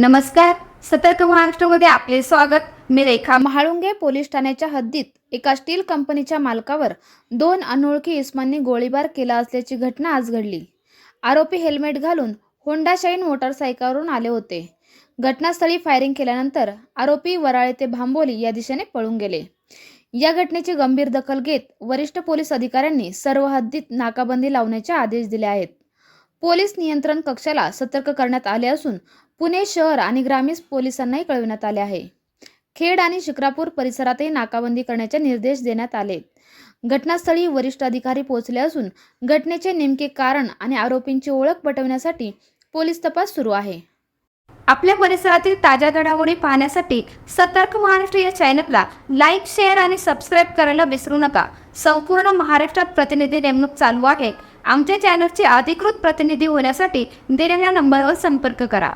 नमस्कार. सतर्क महाराष्ट्रामध्ये आपले स्वागत. मी रेखा महाळुंगे पोलीस ठाण्याच्या हद्दीत एका स्टील कंपनीच्या मालकावर दोन अनोळखी इस्मांनी गोळीबार केला असल्याची घटना आज घडली. आरोपी हेल्मेट घालून होंडा शाईन मोटारसायकलवरून आले होते. घटनास्थळी फायरिंग केल्यानंतर आरोपी वराळे ते भांबोली या दिशेने पळून गेले. या घटनेची गंभीर दखल घेत वरिष्ठ पोलीस अधिकाऱ्यांनी सर्व हद्दीत नाकाबंदी लावण्याचे आदेश दिले आहेत. पोलीस नियंत्रण कक्षाला सतर्क करण्यात आले असून पुणे शहर आणि ग्रामीण पोलिसांनाही कळविण्यात आले आहे. खेड आणि शिक्रापूर परिसरातही नाकाबंदी करण्याचे निर्देश देण्यात आले. घटनास्थळी वरिष्ठ अधिकारी पोहोचले असून घटनेचे नेमके कारण आणि आरोपींची ओळख पटवण्यासाठी पोलीस तपास सुरू आहे. आपल्या परिसरातील ताज्या घडामोडी पाहण्यासाठी सतर्क महाराष्ट्र या चॅनलला लाईक शेअर आणि सबस्क्राईब करायला विसरू नका. संपूर्ण महाराष्ट्रात प्रतिनिधी नेमणूक चालू आहे. आमच्या चॅनलचे अधिकृत प्रतिनिधी होण्यासाठी दिलेल्या नंबरवर संपर्क करा.